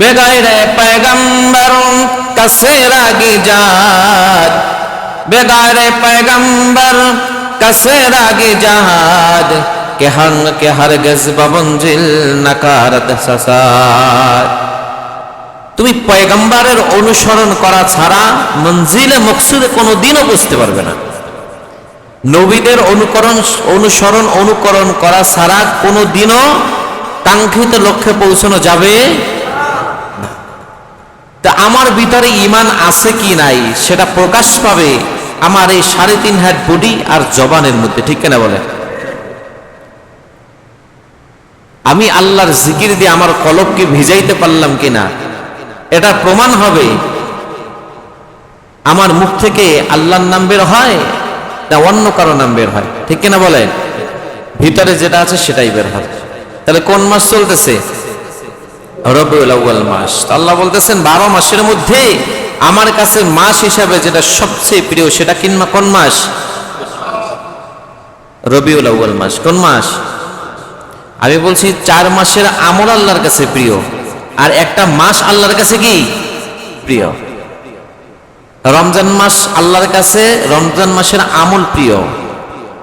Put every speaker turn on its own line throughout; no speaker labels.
বেগাইরে पैगंबर कसे रागी जात बेगारे पैगंबर कसे रागी जहाद के हर के हर गजब मंजिल नकारत ससाद তুমি পয়গম্বরের অনুসরণ করা ছাড়া মঞ্জিলে মকসুদে কোনো দিনও বুঝতে পারবে না নবীদের অনুকরণ অনুসরণ অনুকরণ করা ছাড়া কোনো দিনও কাঙ্ক্ষিত লক্ষ্যে পৌঁছানো যাবে না। তা আমার ভিতরে ইমান আছে কি নাই, সেটা প্রকাশ পাবে আমার এই সাড়ে তিন হাত বডি আর জবানের মধ্যে, ঠিক কেনা বলে আমি আল্লাহর জিকির দিয়ে আমার কলবকে ভিজাইতে পারলাম কিনা? এটা প্রমাণ হবে। আমার মুখ থেকে আল্লাহর নাম বের হয়, না অন্য কারও নাম বের হয়, ঠিক কিনা বলেন? ভিতরে যেটা আছে সেটাই বের হয় তাহলে কোন মাস চলতেছে? রবিউল মাস। আল্লাহ বলতেছেন, বারো মাসের মধ্যে আমার কাছে মাস হিসাবে যেটা সবচেয়ে প্রিয় সেটা কিনমা কোন মাস? রবিউল আউয়াল মাস। কোন মাস? আমি বলছি চার মাসের আমল আল্লাহর কাছে প্রিয়। আর একটা মাস আল্লাহর কাছে কি? প্রিয়। রমজান মাস আল্লাহর কাছে রমজান মাসের আমল প্রিয়।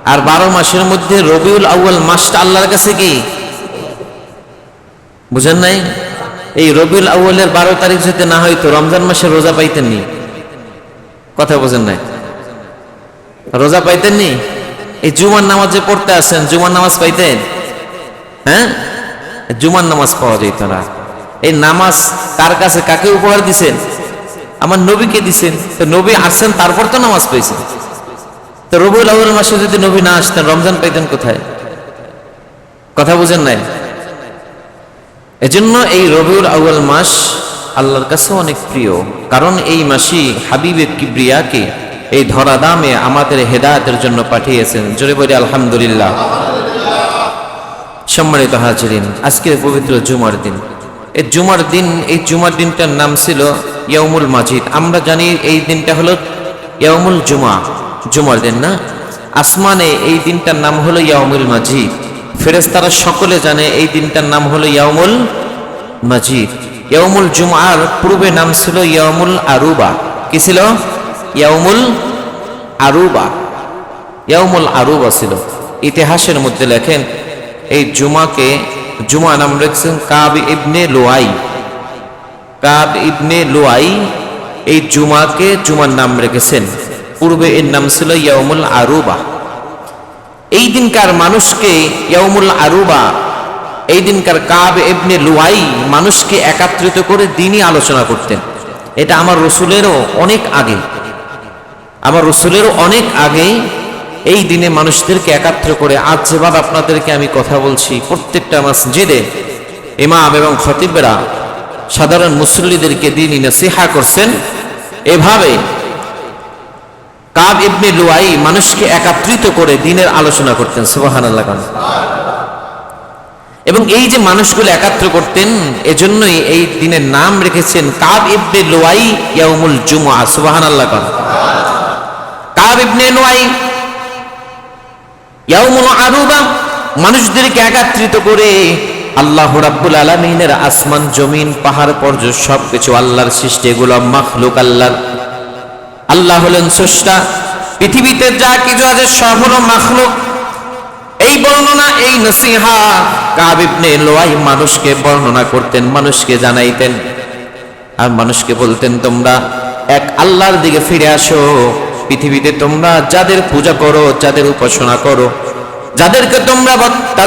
আর বারো মাসের মধ্যে রবিউল আউয়াল মাসটা আল্লাহর কাছে কি? বুঝেন নাই? এই রবিউল আউয়ালের বারো তারিখ যদি না হয়তো রমজান মাসে রোজা পাইতেননি। কথা বোঝেন নাই? রোজা পাইতেননি? এই জুমার নামাজ যে পড়তে আসছেন জুমার নামাজ পাইতেন? হ্যাঁ? জুমার নামাজ পাওয়া যেত না। এই নামাজ কার কাছে, কাকে উপহার দিছেন? আমার নবীকে দিছেন। তো নবী আসছেন, তারপর তো নামাজ পাইছেন। তো রবিউল আউয়াল মাসে যদি নবী না আসতেন, রমজান পাইতেন কোথায়? কথা বুঝেন নাই? এজন্য এই রবিউল আউয়াল মাস আল্লাহর কাছে অনেক প্রিয়। কারণ এই মাসি হাবিবের কিবরিয়াকে এই ধরা দামে আমাদের হেদায়তের জন্য পাঠিয়েছেন। জোরে বলি আলহামদুলিল্লাহ। সম্মানিত হাজিরিন, আজকের পবিত্র জুমার দিন। এই জুমার দিন, এই জুমার দিনটার নাম ছিল ইয়ামুল মাজিদ। আমরা জানি এই দিনটা হলো ইয়ামুল জুমা। জুমার দিন না? আসমানে এই দিনটার নাম হলো ইয়ামুল মাজিদ। ফেরেশতারা সকলে জানে এই দিনটার নাম হলো ইয়াউমুল মাজিদ। ইয়াউমুল জুমার পূর্বে নাম ছিল ইয়ামুল আরুবা। কি ছিল? ইয়ামুল আরুবা। ইয়ামুল আরুবা ছিল। ইতিহাসের মধ্যে লেখেন, এই জুমাকে, জুমা নাম রেখেছেন কাব ইবনে লোয়াই কাব ইবনে লোয়াই এই জুমাকে, জুমার নাম রেখেছেন। পূর্বে এর নাম ছিল ইয়ামুল আরুবা। এই দিনকার মানুষকে ইয়ামুল আরুবা এই দিনকার কাব ইবনে লুয়াই মানুষকে একাত্রিত করে দিনই আলোচনা করতেন। এটা আমার রসুলেরও অনেক আগে। আমার রসুলেরও অনেক আগে এই দিনে মানুষদেরকে একাত্র করে, আজ যেভাবে আপনাদেরকে আমি কথা বলছি, প্রত্যেকটা মসজিদে ইমাম এবং খতিবেরা সাধারণ মুসল্লিদেরকে দিনই নসিহা করছেন। এভাবে কাব ইবনে লুয়াই মানুষকে একাত্রিত করে দিনের আলোচনা করতেন সুবাহান আল্লাহ এবং এই যে মানুষগুলো একাত্র করতেন, এজন্যই এই দিনের নাম রেখেছেন কাব ইবনে লুয়াই ইয়াউমুল জুমআ সুবাহান আল্লাহ কর। কাব ইবনে লুয়াই ইয়াউমুল আরুবা, মানুষদেরকে একাত্রিত করে আল্লাহ রাব্বুল আলামিনের আসমান, জমিন, পাহাড় পর্যন্ত সবকিছু আল্লাহর সৃষ্টি, এগুলো মাখলুক আল্লাহর। আল্লাহ হলেন স্রষ্টা পৃথিবীতে যা কিছু আছে সব হলো মাখলুক। এই বর্ণনা, এই নসিহা কাবিবনে লোয়াই মানুষকে বর্ণনা করতেন, মানুষকে জানাইতেন। আর মানুষকে বলতেন, তোমরা এক আল্লাহর দিকে ফিরে আসো। পৃথিবীতে তোমরা যাদের পূজা করো, যাদের উপাসনা করো, যাদেরকে তোমরা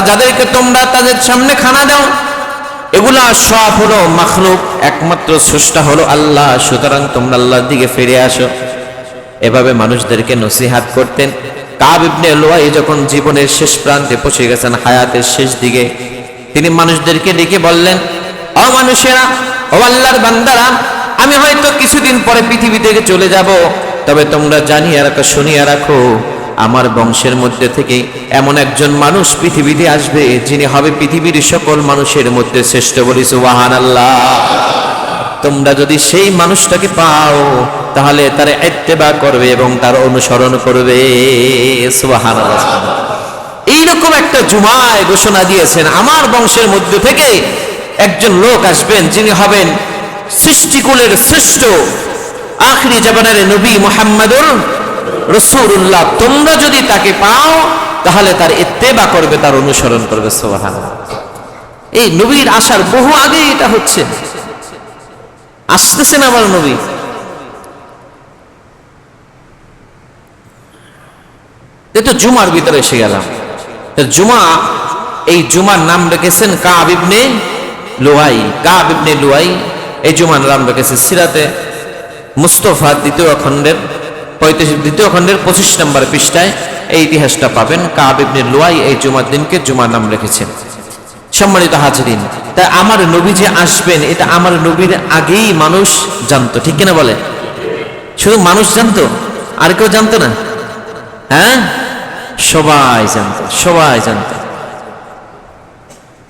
যাদেরকে তোমরা তাদের সামনে খানা দাও, এগুলা সব হলো মাখলুক, একমাত্র স্রষ্টা হলো আল্লাহ। সুতরাং তোমরা আল্লাহর দিকে ফিরে আসো। এভাবে মানুষদেরকে নসিহাত করতেন। কাব ইবনে লোয়াই যখন জীবনের শেষ প্রান্তে পৌঁছে গেছেন হায়াতের শেষ দিকে, তিনি মানুষদেরকে ডেকে বললেন, ও মানুষেরা, ও আল্লাহর বান্দারা, আমি হয়তো কিছুদিন পরে পৃথিবী থেকে চলে যাব, তবে তোমরা জানিয়ে রাখো, শুনিয়ে রাখো, আমার বংশের মধ্যে থেকে এমন একজন মানুষ পৃথিবীতে আসবে, যিনি হবে পৃথিবীর সকল মানুষের মধ্যে শ্রেষ্ঠ বলি সুবাহান আল্লাহ তোমরা যদি সেই মানুষটাকে পাও তাহলে তার এত্তেবা করবে এবং তার অনুসরণ করবে। এইরকম একটা জুমায় ঘোষণা দিয়েছেন আমার বংশের মধ্যে থেকে একজন লোক আসবেন, যিনি হবেন সৃষ্টিকুলের শ্রেষ্ঠ আখরি জাবানের নবী মোহাম্মদুর রসুল্লাহ তোমরা যদি তাকে পাও, তাহলে তার এত্তেবা করবে, তার অনুসরণ করবে সোহান এই নবীর আসার বহু আগে এটা হচ্ছে। আসতেছেন আমার নবী। এ জুমার ভিতরে এসে গেলাম। জুমা, এই জুমার নাম রেখেছেন কাব ইবনে লুয়াই। কাব ইবনে লুয়াই, এই জুমার নাম রেখেছে সিরাতে মুস্তফা দ্বিতীয় খণ্ডের পঁয়ত্রিশ, দ্বিতীয় খণ্ডের পঁচিশ নম্বর পৃষ্ঠায় এই ইতিহাসটা পাবেন। কাব ইবনে লুয়াই এই জুমার দিনকে জুমার নাম রেখেছেন। সম্মানিত হাজরিন তাই আমার নবী যে আসবেন, এটা আমার নবীর আগেই মানুষ জানতো, ঠিক কিনা বলে? শুধু মানুষ জানতো? আর কেউ জানতো না? হ্যাঁ? সবাই জানতো সবাই জানতো।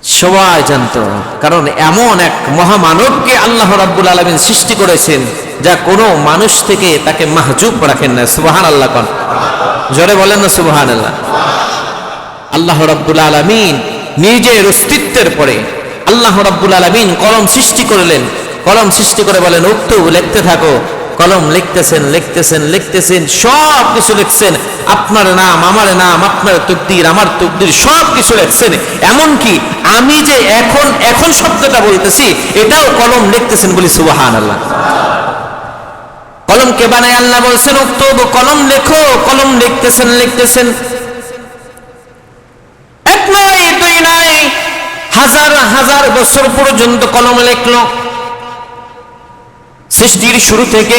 সবাই জানতো। কারণ এমন এক মহামানবকে আল্লাহ রাব্বুল আলমিন সৃষ্টি করেছেন, যা কোনো মানুষ থেকে তাকে মাহজুব রাখেন না। সুবাহান আল্লাহ কন। জোরে বলেন না সুবাহান আল্লাহ আল্লাহ রাব্বুল আলমিন নিজের অস্তিত্বের পরে আল্লাহ রাব্বুল আলমিন কলম সৃষ্টি করলেন। কলম সৃষ্টি করে বলেন, উক্ত লিখতে থাকো কলম লিখতেছেন লিখতেছেন লিখতেছেন, সব কিছু লিখছেন। আপনার নাম, আমার নাম, আপনার তকদির, আমার তকদির, সব কিছু লিখছেন। এমনকি আমি যে এখন এখন শব্দটা বলতেছি, এটাও কলম লিখতেছেন বলি সুবাহান আল্লাহ কলম কে বানায় আল্লাহ বলছেন, উক্ত কলম লেখো, কলম লিখতেছেন লিখতেছেন। এক নয়, দুই নয়, হাজার হাজার বছর পর্যন্ত কলম লেখলো। সৃষ্টির শুরু থেকে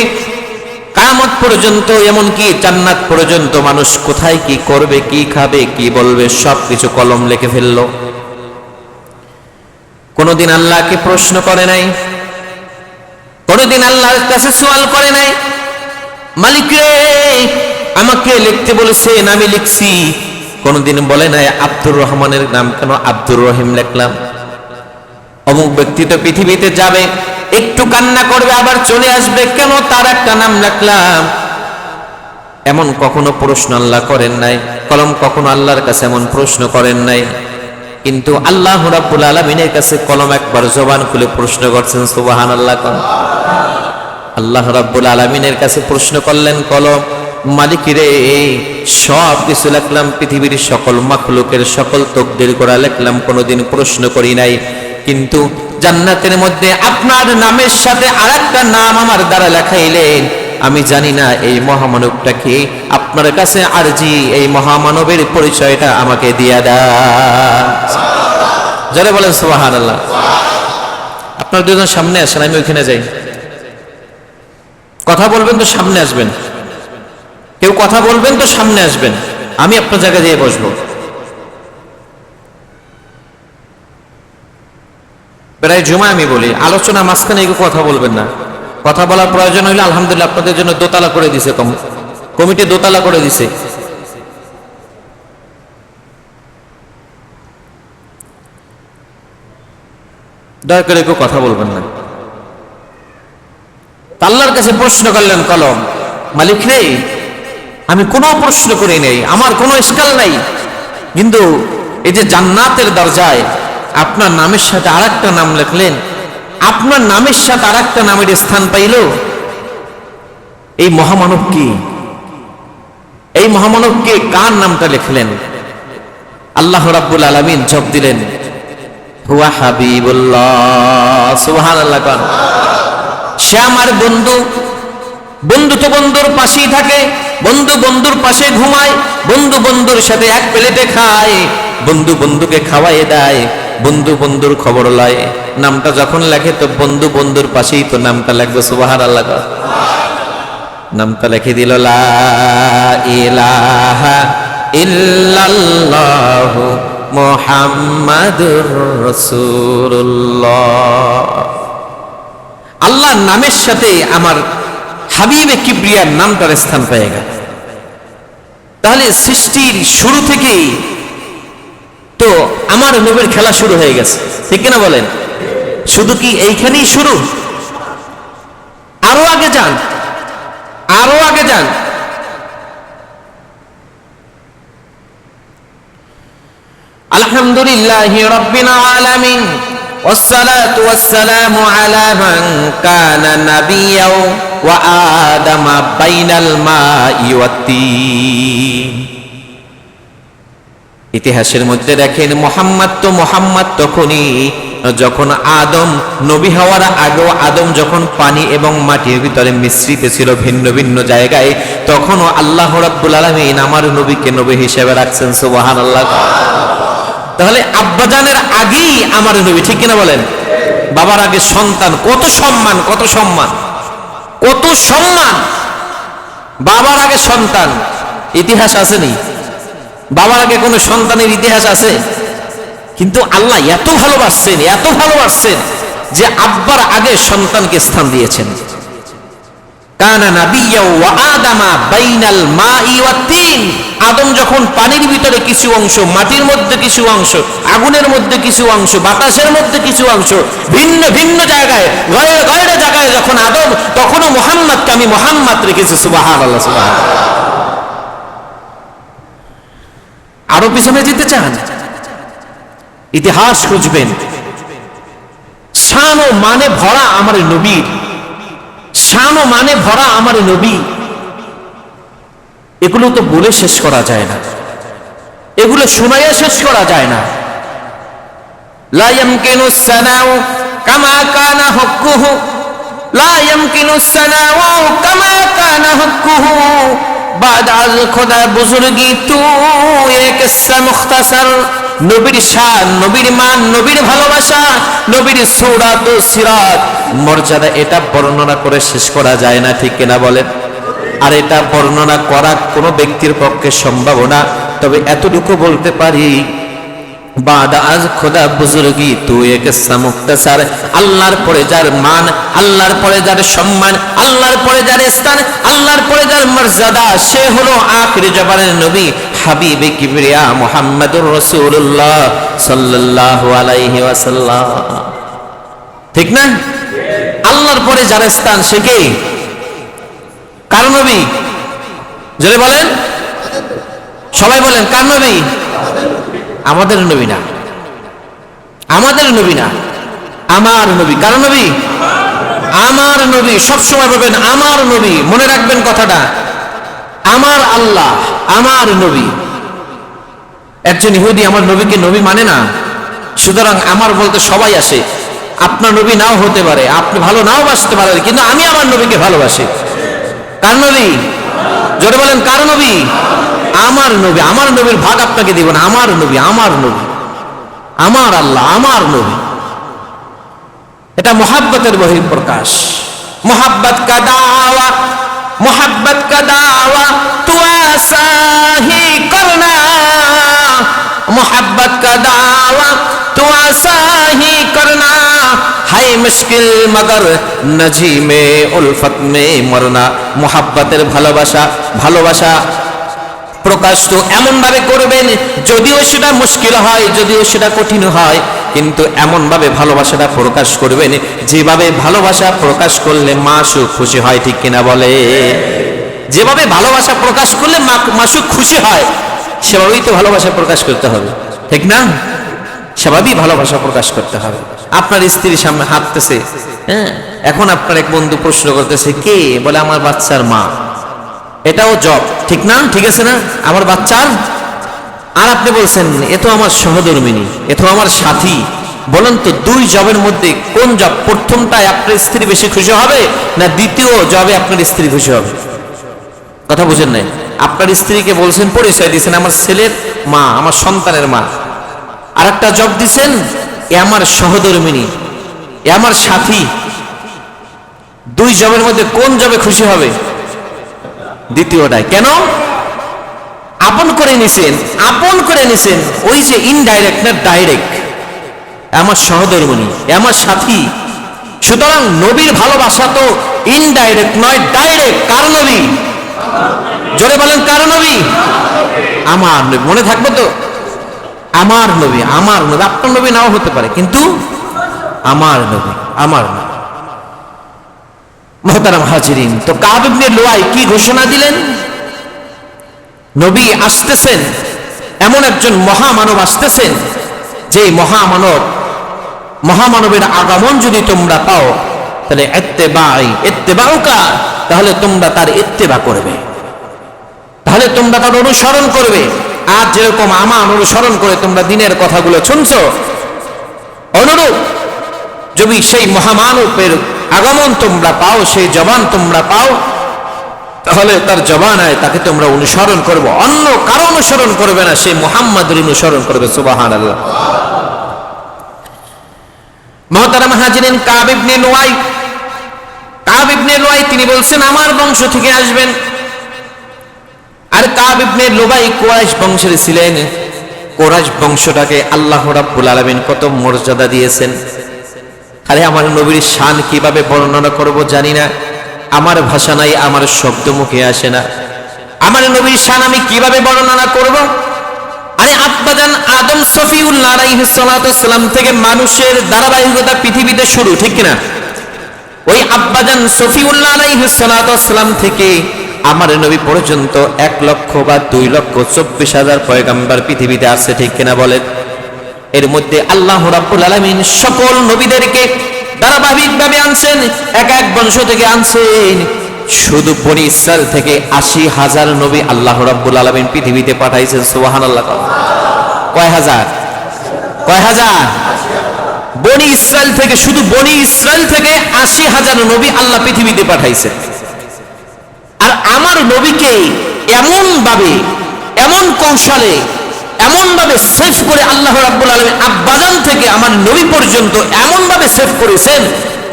কামত পর্যন্ত, এমনকি জান্নাত পর্যন্ত মানুষ কোথায় কি করবে, কি খাবে, কি বলবে, সব কিছু কলম লিখে ফেলল। কোনদিন আল্লাহকে প্রশ্ন করে নাই, কোনদিন আল্লাহর কাছে সোয়াল করে নাই মালিক রে আমাকে লিখতে বলেছেন, আমি লিখছি। কোনদিন বলে নাই, আব্দুর রহমানের নাম কেন আব্দুর রহিম লিখলাম? অমুক ব্যক্তি তো পৃথিবীতে যাবে একটু কান্না করবে, আবার চলে আসবে। কেন তার একটা নাম রাখলাম? এমন কখনো প্রশ্ন আল্লাহ করেন নাই। কলম কখনো আল্লাহর কাছে এমন প্রশ্ন করেন নাই। কিন্তু আল্লাহ রাব্বুল আলমিনের কাছে কলম একবার জবান খুলে প্রশ্ন করছেন সুবাহান আল্লাহ কন আল্লাহ রাব্বুল আলমিনের কাছে প্রশ্ন করলেন, কলম মালিকিরে সব কিছু লিখলাম, পৃথিবীর সকল মাখলুকের সকল তকদির করা লিখলাম, কোনোদিন প্রশ্ন করি নাই। কিন্তু জান্নাতের মধ্যে আপনার নামের সাথে আর একটা নাম আমার দ্বারা লেখাইলেন। আমি জানি না এই মহামানবটা কি। আপনার কাছে আরজি এই মহামানবের পরিচয়টা আমাকে দিয়া যারা বলেন সুবাহান আল্লাহ আপনার দুজন সামনে আসেন, আমি ওইখানে যাই। কথা বলবেন তো সামনে আসবেন। কেউ কথা বলবেন তো সামনে আসবেন। আমি আপনার জায়গায় যেয়ে বসবো। প্রায় জমা আমি বলি আলোচনা মাঝখানে এগুলো কথা বলবেন না। কথা বলার প্রয়োজন হইলে আলহামদুলিল্লাহ আপনাদের জন্য দোতলা করে দিছে কম কমিটি দোতলা করে দিছে। দয়া করে কেউ কথা বলবেন না। আল্লাহর কাছে প্রশ্ন করলেন, কলম, মালিক রে আমি কোনো প্রশ্ন করি নেই, আমার কোনো স্কাল নাই। কিন্তু এই যে জান্নাতের দরজায় আপনার নামের সাথে আর নাম লেখলেন, আপনার নামের সাথে আর একটা নামের স্থান পাইল। এই মহামানব কি? এই মহামানবকে কার নামটা লিখলেন? আল্লাহ রাব্বুল আলমিন জব দিলেন সে আমার বন্ধু। বন্ধু তো বন্ধুর পাশেই থাকে, বন্ধু বন্ধুর পাশে ঘুমায়, বন্ধু বন্ধুর সাথে এক প্লেটে খায়, বন্ধু বন্ধুকে খাওয়াই দেয়। বন্ধু বন্ধুর খবর লয় নামটা যখন লেখে, তো বন্ধু বন্ধুর পাশেই তো নামটা লাগবে সুবাহার আল্লাহ নামটা লিখে দিল, লা ইলাহা ইল্লাল্লাহ মুহাম্মাদুর আল্লাহর নামের সাথে আমার হাবিবে কিবরিয়ার নামটার স্থান পেয়ে গেল। তাহলে সৃষ্টির শুরু থেকেই তো আমার নবীর খেলা শুরু হয়ে গেছে ঠিক না বলেন শুধু কি এইখানেই শুরু আরো আগে যান আরো আগে যান আলহামদুলিল্লাহ রব্বিল আলামিন والصلاة والسلام على من كان نبيا وآدم بين الماء والتين ইতিহাসের মধ্যে দেখেন মোহাম্মদ তো মোহাম্মদ তখনই, যখন আদম, নবী হওয়ার আগেও আদম যখন পানি এবং মাটির ভিতরে মিশ্রিত ছিল ভিন্ন ভিন্ন জায়গায়, তখনও আল্লাহ রাব্বুল আলামিন আমার নবীকে নবী হিসেবে রাখছেন, সুবহানাল্লাহ। তাহলে আব্বাজানের আগেই আমার নবী, ঠিক কিনা বলেন? বাবার আগে সন্তান, কত সম্মান কত সম্মান কত সম্মান। বাবার আগে সন্তান, ইতিহাস আসেনি। বাবার আগে কোনো সন্তানের ইতিহাস আছে? কিন্তু আল্লাহ এত ভালোবাসছেন এত ভালোবাসছেন যে আব্বার আগে সন্তানকে স্থান দিয়েছেন। আদামা যখন পানির ভিতরে কিছু অংশ, মাটির মধ্যে কিছু অংশ, আগুনের মধ্যে কিছু অংশ, বাতাসের মধ্যে কিছু অংশ, ভিন্ন ভিন্ন জায়গায় গয়ে গয়ে জায়গায় যখন আদম, তখনও আমি মোহাম্মদ রেখেছি সুবহানাল্লাহ। আরও পিছনে যেতে চান? ইতিহাস খুঁজবেন। শান ও মানে ভরা আমার নবীর শান ও মানে ভরা আমার নবী। এগুলো তো বলে শেষ করা যায় না। এগুলো শোনাইয়া শেষ করা যায় না। লা ইয়ামকিনু সানাউ কামা কানা হক্কুহু। লা ইয়ামকিনু সানাউ কামা কানা হক্কুহু। بعد از خدا بزرگی تو এক কিসসা মুখতাসার নবীর শান নবীর মান নবীর ভালোবাসা নবীর সৌরাত ও সিরাত মর্যাদা এটা বর্ণনা করে শেষ করা যায় না ঠিক কিনা বলেন আর এটা বর্ণনা করা কোনো ব্যক্তির পক্ষে সম্ভব না তবে এতটুকু বলতে পারি বাদ আজ খোদা বুজুর্গি, তুই এক মুক্তাসার? আল্লাহর পরে যার মান, আল্লাহর পরে যার সম্মান, আল্লাহর পরে যার স্থান, আল্লাহর পরে যার মর্যাদা, সে হলো আখিরি জবানের নবী, হাবিবে কিবরিয়া মুহাম্মাদুর রাসূলুল্লাহ সাল্লাল্লাহু আলাইহি ওয়াসাল্লাম। ঠিক না? আল্লাহর পরে যার স্থান, সে কে? কার নবী? জোরে বলেন। সবাই বলেন, কার নবী? আমাদের নবী না। আমাদের নবী না। আমার নবী। কার নবী? আমার নবী। সবসময় বলবেন, আমার নবী। মনে রাখবেন কথাটা। আমার আল্লাহ, আমার নবী। একজন ইহুদি আমার নবীকে নবী মানে না। সুতরাং আমার বলতে সবাই আসে। আপনার নবী নাও হতে পারে। আপনি ভালো নাও বাসতে পারেন, কিন্তু আমি আমার নবীকে ভালোবাসি। কার নবী? জোরে বলেন, কার নবী? আমার নবী, আমার নবীর ভাগ আপনাকে দিব না। আমার নবী আমার নবী। আমার আল্লাহ, আমার নবী। এটা মহাব্বতের বহির প্রকাশ মোহাব্বত কাদাওয়া মোহাব্বত কাদাওয়া তুয়াসাহি করনা। মোহাব্বত কাদাওয়া আসাহি করনা। হাই মুশকিল মগর, নজিমে উলফত মে মরনা। মহাব্বতের ভালোবাসা ভালোবাসা প্রকাশ তো এমন ভাবে করবেন, যদিও সেটা মুশকিল হয়, যদিও সেটা কঠিন হয়, কিন্তু এমন ভাবে ভালোবাসাটা প্রকাশ করবেন, যেভাবে ভালোবাসা প্রকাশ করলে মাসু খুশি হয়, ঠিক কিনা বলে? যেভাবে ভালোবাসা প্রকাশ করলে মাসু খুশি হয়, সেভাবেই তো ভালোবাসা প্রকাশ করতে হবে, ঠিক না? সেভাবেই ভালোবাসা প্রকাশ করতে হবে। আপনার স্ত্রীর সামনে হাঁটতেছে হ্যাঁ? এখন আপনার এক বন্ধু প্রশ্ন করতেছে, কে? বলে, আমার বাচ্চার মা। এটাও জব ঠিক না? ঠিক আছে না? আমার বাচ্চার? আর আপনি বলছেন, এ তো আমার সহধর্মিনী, এ তো আমার সাথী। বলেন তো, দুই জবের মধ্যে কোন জব প্রথমটায় আপনার স্ত্রী বেশি খুশি হবে, না দ্বিতীয় জবে আপনার স্ত্রী খুশি হবে? কথা বুঝেন নাই? আপনার স্ত্রীকে বলছেন, পরিচয় দিয়েছেন আমার ছেলের মা, আমার সন্তানের মা। আর একটা জব দিছেন, এ আমার সহধর্মিনী, এ আমার সাথী। দুই জবের মধ্যে কোন জবে খুশি হবে? দ্বিতীয়টায় কেন? আপন করে নিছেন, আপন করে নিছেন ওই যে ইনডাইরেক্ট না ডাইরেক্ট আমার সহধর্মণী আমার সাথী। সুতরাং নবীর ভালোবাসা তো ইনডাইরেক্ট নয় ডাইরেক্ট কার নবী? জোরে বলেন, কার নবী? আমার নবী। মনে থাকবে তো? আমার নবী আমার নবী। আপনার নবী নাও হতে পারে, কিন্তু আমার নবী আমার নবী। মহতারাম হাজিরিন। তো কাব ইবনে লুয়াই কি ঘোষণা দিলেন? নবী আসতেছেন, এমন একজন মহামানব আসতেছেন যে মহামানব, মহামানবের আগমন যদি তোমরা পাও, তাহলে এত্তেবাই, এত্তেবাউকা, তাহলে তোমরা তার ইত্তেবা করবে। তাহলে তোমরা তার অনুসরণ করবে। আর যেরকম আমার অনুসরণ করে তোমরা দিনের কথাগুলো শুনছো, অনুরূপ যদি সেই মহামানবের আগমন তোমরা পাও, সেই জবান তোমরা পাও। তাহলে তার জবানায় তাকে তোমরা অনুসরণ করবে। অন্য কারও অনুসরণ করবে না, সেই মোহাম্মদের অনুসরণ করবে সুবাহান আল্লাহ মহতারাম হাজিরেন কাব ইবনে লোয়াই কাব ইবনে লোয়াই তিনি বলছেন, আমার বংশ থেকে আসবেন। আর কাব ইবনে লোবাই কোরাইশ বংশের ছিলেন। কোরাইশ বংশটাকে আল্লাহ রাব্বুল আলামিন কত মর্যাদা দিয়েছেন। আরে আমার নবীর শান কীভাবে বর্ণনা করব জানি না। আমার ভাষা নাই, আমার শব্দ মুখে আসে না। আমার নবীর শান আমি কীভাবে বর্ণনা করব? আরে আব্বাজান আদম সফিউল্লাহ সালাম থেকে মানুষের ধারাবাহিকতা পৃথিবীতে শুরু, ঠিক কিনা? ওই আব্বাজান সফিউল্লাহ সালাম থেকে আমার নবী পর্যন্ত এক লক্ষ বা দুই লক্ষ চব্বিশ হাজার পয়গাম্বার পৃথিবীতে আছে, ঠিক কিনা বলেন? এর মধ্যে আল্লাহ রাব্বুল আলামিন সকল নবীদেরকে ধারাবাহিকভাবে আনছেন, এক এক বংশ থেকে আনছেন। শুধু বনি ইসরায়েল থেকে আশি হাজার নবী আল্লাহ রাব্বুল আলামিন পৃথিবীতে পাঠাইছেন, সুবহানাল্লাহ কয় হাজার? কয় হাজার? বনি ইসরায়েল থেকে, শুধু বনি ইসরায়েল থেকে আশি হাজার নবী আল্লাহ পৃথিবীতে পাঠাইছেন। আর আমার নবীকে এমন ভাবে এমন কৌশলে এমন ভাবে সেভ করে আল্লাহ রাব্বুল আলমী আব্বাজান থেকে আমার নবী পর্যন্ত এমন ভাবে সেভ করেছেন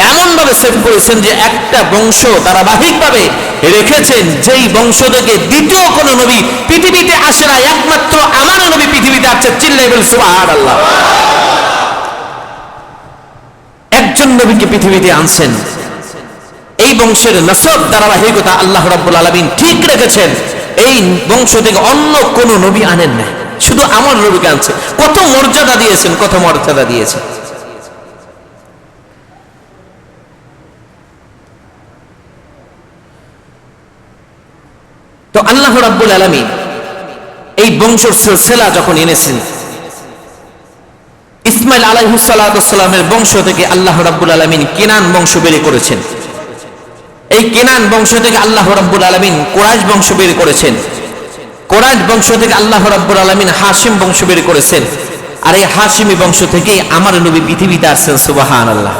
এমন ভাবে সেভ করেছেন যে একটা বংশ ধারাবাহিক ভাবে রেখেছেন, যেই বংশ থেকে দ্বিতীয় কোন নবী পৃথিবীতে আসে না একমাত্র আমার নবী পৃথিবীতে আসছে চিল্লাই বল সুবহান আল্লাহ একজন নবীকে পৃথিবীতে আনছেন, এই বংশের নসব ধারাবাহিকতা আল্লাহ রাব্বুল আলামিন ঠিক রেখেছেন, এই বংশ থেকে অন্য কোন নবী আনেন না শুধু আমার নবীকে আনছে কত মর্যাদা দিয়েছেন, কত মর্যাদা দিয়েছেন। তো আল্লাহ রাব্বুল আলামিন এই বংশ সেলা যখন এনেছেন, ইসমাইল আলাইহুসালামের বংশ থেকে আল্লাহ রাব্বুল আলমিন কেনান বংশ বের করেছেন। এই কেনান বংশ থেকে আল্লাহ রাব্বুল আলমিন কোরআশ বংশ বের করেছেন। কোরআশ বংশ থেকে আল্লাহ রাব্বুল আলমিন হাসিম বংশ বের করেছেন। আর এই হাসিমি বংশ থেকে আমার নবী পৃথিবীতে আসছেন সুবাহান আল্লাহ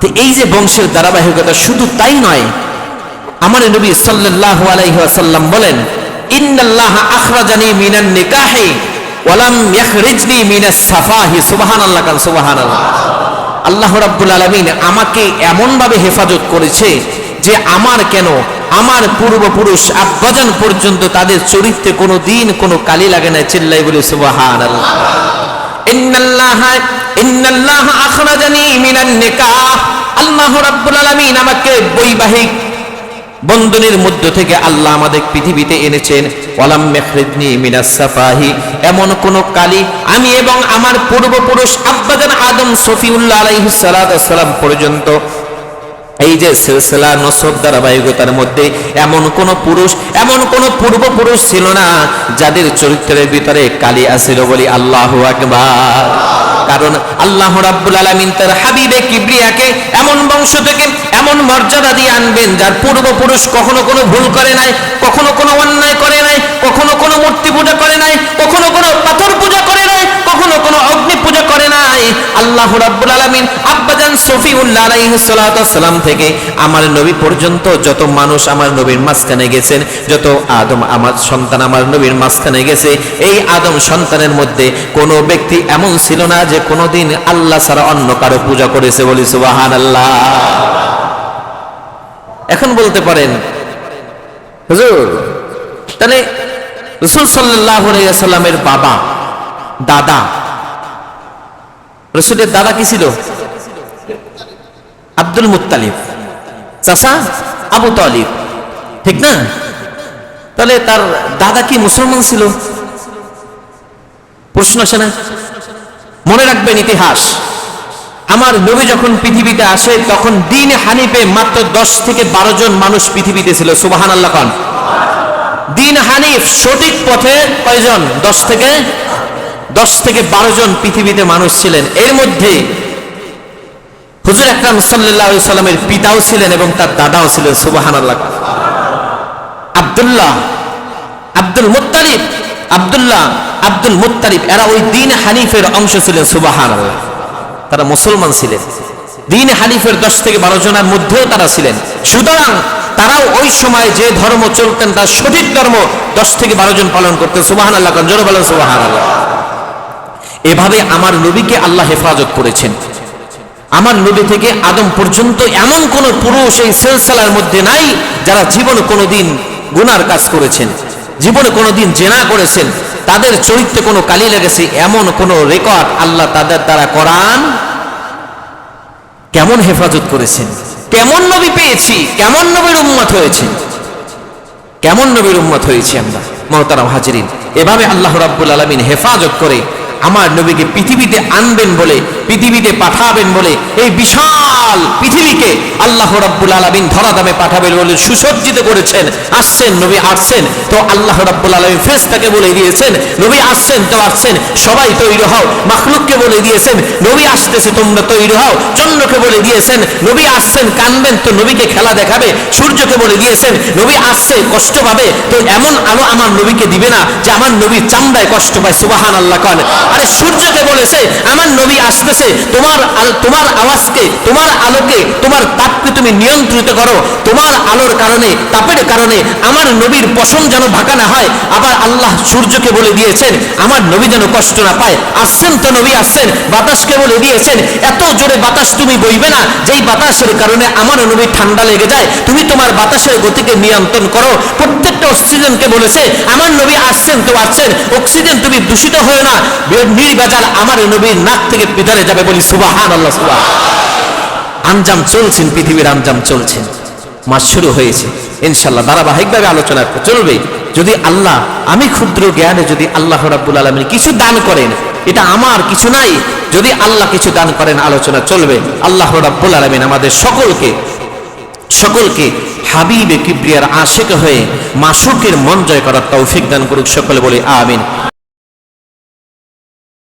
তো এই যে বংশের ধারাবাহিকতা শুধু তাই নয়, আমার নবী সাল্লাল্লাহু আলাইহি ওয়াসাল্লাম বলেন, ইন্নাল্লাহ আখরাজানি মিনান ওয়ালাম ইয়াখরিজনি মিনাস সাফাহি। সুবহানাল্লাহ কান, সুবহানাল্লাহ। আল্লাহ রাব্বুল আলামিন আমাকে এমন ভাবে হেফাজত করেছে যে আমার কেন আমার পূর্বপুরুষ আব্বাজান পর্যন্ত তাদের চরিত্রে কোনো দিন কোনো কালি লাগে না চিল্লাই বলে আমাকে বৈবাহিক বন্ধনের মধ্য থেকে আল্লাহ আমাদের পৃথিবীতে এনেছেন। ওয়ালাম মেখরিদনি এমন কোন কালি আমি এবং আমার পূর্বপুরুষ আব্বাজান আদম সফিউল্লাহ আলাইহিস সালাম পর্যন্ত এই যে সিলসিলা নসব ধারাবাহিকতার মধ্যে এমন কোন পুরুষ, এমন কোন পূর্বপুরুষ ছিল না যাদের চরিত্রের ভিতরে কালি আসিল বলি আল্লাহ আকবার। কারণ আল্লাহ রাব্বুল আলামিন তার হাবিবে কিবরিয়াকে এমন বংশ থেকে এমন মর্যাদা দিয়ে আনবেন যার পূর্বপুরুষ কখনো কোনো ভুল করে নাই, কখনো কোনো অন্যায় করে নাই, কখনো কোনো মূর্তি পূজা করে নাই, কখনো কোনো পাথর পূজা করে নাই কখনো কোনো অগ্নি পূজা করে আল্লাহ রাব্বুল আলামিন আব্বাজান সফিউল্লাহ আলাইহিস সালাম থেকে আমার নবী পর্যন্ত যত মানুষ আমার নবীর মাঝখানে গেছেন, যত আদম আমার সন্তান আমার নবীর মাঝখানে গেছে, এই আদম সন্তানের মধ্যে কোনো ব্যক্তি এমন ছিল না যে কোনোদিন আল্লাহ ছাড়া অন্য কারও পূজা করেছে বলি সুবাহান আল্লাহ এখন বলতে পারেন তাহলে রসুল সাল্লাহ সাল্লামের বাবা, দাদা রসুলের দাদা কি ছিল? Abdul Muttalib. চাষা আবু তালিব। ঠিক না? তাহলে তার দাদা কি মুসলমান ছিল? প্রশ্ন আসে না? মনে রাখবেন ইতিহাস। আমার নবী যখন পৃথিবীতে আসে, তখন দিন হানিফে মাত্র দশ থেকে বারো জন মানুষ পৃথিবীতে ছিল। সুবাহান আল্লাহ খান দিন হানিফ সঠিক পথে কয়জন? দশ থেকে দশ থেকে বারো জন পৃথিবীতে মানুষ ছিলেন। এর মধ্যে হুজুর আকরাম সাল্লাহ সাল্লামের পিতাও ছিলেন এবং তার দাদাও ছিলেন সুবাহান আল্লাহ Abdullah, Abdul Muttalib, Abdullah, Abdul Muttalib, এরা ওই দিন হানিফের অংশ ছিলেন সুবাহান আল্লাহ তারা মুসলমান ছিলেন। দিন হানিফের দশ থেকে বারো জনের মধ্যেও তারা ছিলেন। সুতরাং তারাও ওই সময় যে ধর্ম চলতেন, তার সঠিক ধর্ম দশ থেকে বারো জন পালন করতেন সুবাহান আল্লাহ জোরে বলেন সুবাহান আল্লাহ এভাবে আমার নবীকে আল্লাহ হেফাজত করেছেন। আমার নবী থেকে আদম পর্যন্ত এমন কোন পুরুষ এই সেলসালার মধ্যে নাই, যারা জীবনে কোনোদিন গুনার কাজ করেছেন, জীবনে কোনোদিন জেনা করেছেন। তাদের চরিত্রে কোনো কালি লেগেছে, এমন কোন রেকর্ড আল্লাহ তাদের দ্বারা করান কেমন হেফাজত করেছেন? কেমন নবী পেয়েছি? কেমন নবীর উম্মত হয়েছে? কেমন নবীর উম্মত হয়েছি আমরা, মহতারাম হাজিরিন? এভাবে আল্লাহ রাব্বুল আলমিন হেফাজত করে আমার নবীকে পৃথিবীতে আনবেন বলে পৃথিবীতে পাঠাবেন বলে এই বিশাল পৃথিবীকে আল্লাহ রাব্বুল আলমিন ধরা দামে পাঠাবেন বলে সুসজ্জিত করেছেন। আসছেন, নবী আসছেন, তো আল্লাহ রাব্বুল আলমিন ফেরেশতাকে বলে দিয়েছেন, নবী আসছেন তো আসছেন, সবাই তৈরি হও, মাখলুককে বলে দিয়েছেন, নবী আসতেছে তোমরা তৈরি হও, চন্দ্রকে বলে দিয়েছেন, নবী আসছেন কানবেন তো নবীকে খেলা দেখাবে, সূর্যকে বলে দিয়েছেন, নবী আসছে কষ্ট পাবে, তো এমন আলো আমার নবীকে দিবে না যে আমার নবী চামড়ায় কষ্ট পায় সুবাহান আল্লাহ কন। আরে সূর্যকে বলেছে, আমার নবী আসতেছে তোমার তোমার আওয়াজকে, তোমার আলোকে, তোমার তাপকে তুমি নিয়ন্ত্রিত করো। তোমার আলোর কারণে, তাপের কারণে আমার নবীর পশম যেন ঢাকা না হয়, আবার আল্লাহ সূর্যকে বলে দিয়েছেন, আমার নবী যেন কষ্ট না পায়। আসছেন তো নবী আসছেন, বাতাসকে বলে দিয়েছেন, এত জোরে বাতাস তুমি বইবে না। যেই বাতাসের কারণে আমার নবী ঠান্ডা লেগে যায়, তুমি তোমার বাতাসের গতিকে নিয়ন্ত্রণ করো। প্রত্যেকটা অক্সিজেনকে বলেছে, আমার নবী আসছেন তো আসছেন, অক্সিজেন তুমি দূষিত হয়ে না। নির্বাচাল আমার নবীর নাক থেকে যাবে বলি সুবাহান। আল্লাহ সুবাহ আঞ্জাম চলছেন পৃথিবীর আঞ্জাম চলছেন মাস শুরু হয়েছে ইনশাল্লাহ ধারাবাহিকভাবে আলোচনা চলবে। যদি আল্লাহ, আমি ক্ষুদ্র জ্ঞানে যদি আল্লাহ রাব্বুল আলমিন কিছু দান করেন, এটা আমার কিছু নাই। যদি আল্লাহ কিছু দান করেন, আলোচনা চলবে। আল্লাহ রাব্বুল আলমিন আমাদের সকলকে সকলকে হাবিবে কিবরিয়ার আশেক হয়ে মাসুকের মন জয় করার তৌফিক দান করুক, সকলে বলে, আমিন।